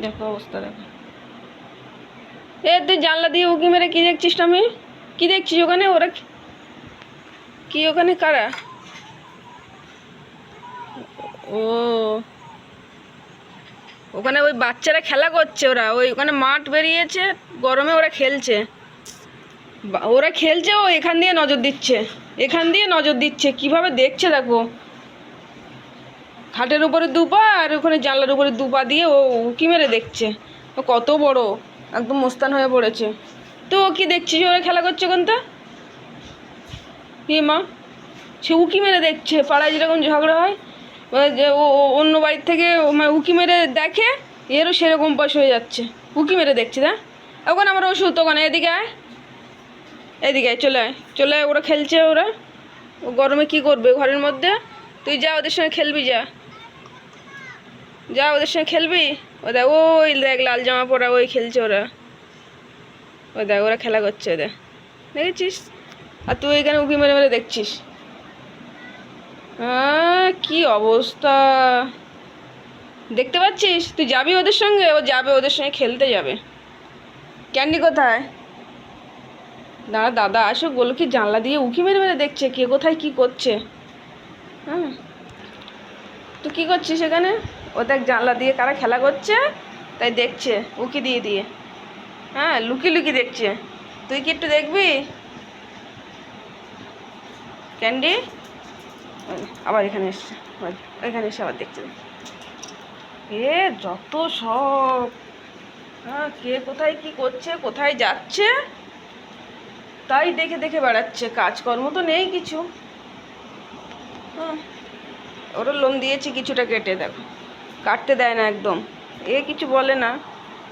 দেখো অবস্থা, দেখো। এ, তুই জানলা দিয়ে উকি মেরে কি দেখছিস আমি কি দেখছিস ওখানে? ওরা কি- ওখানে? কারা? ও। ওখানে ওই বাচ্চারা খেলা করছে ওরা। ওই ওখানে মাঠ বেরিয়েছে, গরমে ওরা খেলছে। ওরা খেলছে ও এখান দিয়ে নজর দিচ্ছে। এখান দিয়ে নজর দিচ্ছে। কীভাবে দেখছে, দেখো? খাটের উপরে দুপা আর ওখানে জানলার উপরে দুপা দিয়ে ও উকি মেরে দেখছে। ও কত বড়, একদম মোস্তান হয়ে পড়েছে। তো ও কি দেখছিস ওরা খেলা করছে কোন তো? কি মা, সে উকি মেরে দেখছে, পাড়ায় যেরকম ঝগড়া হয় যে ও ও অন্য বাড়ির থেকে মানে উকি মেরে দেখে, এরও সেরকম বয়স হয়ে যাচ্ছে। উকি মেরে দেখছে না ওখানে আমার ওষুধ ওখানে এদিকে আয়। এদিকে আয়, চলে আয়। চলে আয়, ওরা খেলছে ওরা। ও গরমে কি করবে ঘরের মধ্যে? তুই যা, ওদের সঙ্গে খেলবি যা। যা ওদের সঙ্গে খেলবি? ও দেখ, ওই দেখ লাল জামা পরা, ওই খেলছে ওরা। ও দেখ, ওরা খেলা করছে ওদের। দেখেছিস? আর তুই এখানে উকি মেরে মেরে দেখছিস? কি অবস্থা? দেখতে পাচ্ছিস? তুই যাবি ওদের সঙ্গে? ও যাবে, ওদের সঙ্গে খেলতে যাবে। ক্যান্ডি কোথায়? দাঁড়া, দাদা, আসো। বলো কি জানলা দিয়ে উকি মেরে মেরে দেখছে কে কোথায়, কি করছে। হ্যাঁ। তুই কী করছিস এখানে? ও দেখ জানলা দিয়ে কারা খেলা করছে? তাই দেখছে, উকি দিয়ে দিয়ে। হ্যাঁ লুকি লুকি দেখছে। তুই কি একটু দেখবি? ক্যান্ডি? আবার এখানে এসছে এখানে এসে আবার দেখছে। এ, যত সব। হ্যাঁ কে কোথায় কি করছে, কোথায় যাচ্ছে? তাই দেখে দেখে বেড়াচ্ছে, কাজকর্ম তো নেই কিছু। হ্যাঁ ওরও লোম দিয়েছি, কিছুটা কেটে দেখো। কাটতে দেয় না একদম। এ কিছু বলে না।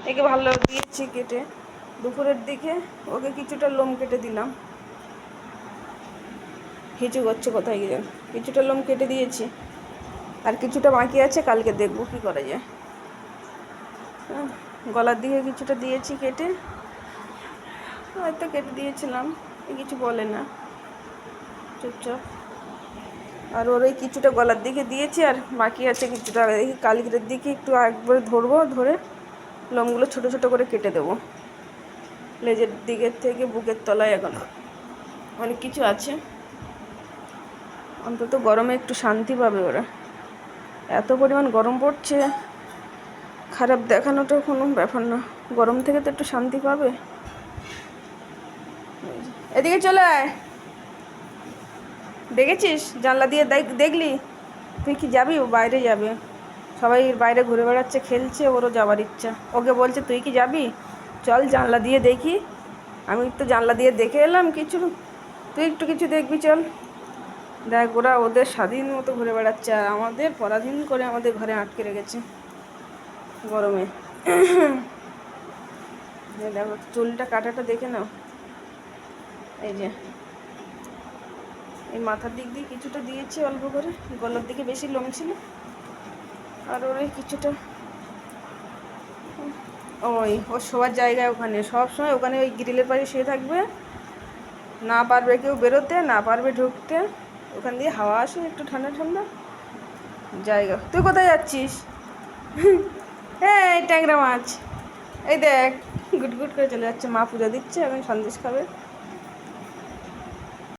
একে ভালো দিয়েছি কেটে। দুপুরের দিকে ওকে কিছুটা লোম কেটে দিলাম। হিচু করছে কোথায় গিয়ে? কিছুটা লোম কেটে দিয়েছি। আর কিছুটা বাকি আছে, কালকে দেখব কী করা যায়। গলার দিকে কিছুটা দিয়েছি কেটে। হয়তো কেটে দিয়েছিলাম কিছু বলে না। চুপচাপ। আর ওর ওই কিছুটা গলার দিকে দিয়েছি আর বাকি আছে কিছুটা। দেখি কালকের দিকে একটু একবার ধরবো, ধরে লোমগুলো ছোট ছোট করে কেটে দেবো। লেজের দিকের থেকে বুকের তলায় এখন। অনেক কিছু আছে। অন্তত গরমে একটু শান্তি পাবে ওরা। এত পরিমাণ গরম পড়ছে। খারাপ দেখানোটা কোনো ব্যাপার না। গরম থেকে তো একটু শান্তি পাবে। এদিকে চলে আয়। দেখেছিস? জানলা দিয়ে দেখ- দেখলি? তুই কি যাবি? ও বাইরে যাবে। সবাই বাইরে ঘুরে বেড়াচ্ছে, খেলছে, ওরও যাবার ইচ্ছা। ওকে বলছে, তুই কি যাবি? চল জানলা দিয়ে দেখি। আমি তো জানলা দিয়ে দেখে এলাম কিছু। তুই একটু কিছু দেখবি, চল। দেখ, ওরা ওদের স্বাধীন মতো ঘুরে বেড়াচ্ছে আর আমাদের পরাধীন করে আমাদের ঘরে আটকে রেখেছে। গরমে। দেখো, চুলটা কাটাটা দেখে নাও। এই যে। এই মাথার দিক দিয়ে কিছুটা দিয়েছি অল্প করে, গলার দিকে বেশি লোম ছিল। আর ওর কিছুটা ওই ওর শোয়ার জায়গায় ওখানে, সব সময় ওখানে ওই গ্রিলের পাশে শুয়ে থাকবে। না পারবে কেউ বেরোতে, না পারবে ঢুকতে। ওখান দিয়ে হাওয়া আসে, একটু ঠান্ডা ঠান্ডা। জায়গা। তুই কোথায় যাচ্ছিস? এই ট্যাংরা মাছ। এই দেখ গুট গুট করে চলে যাচ্ছে, মা পূজা দিচ্ছে, এখন সন্দেশ খাবে।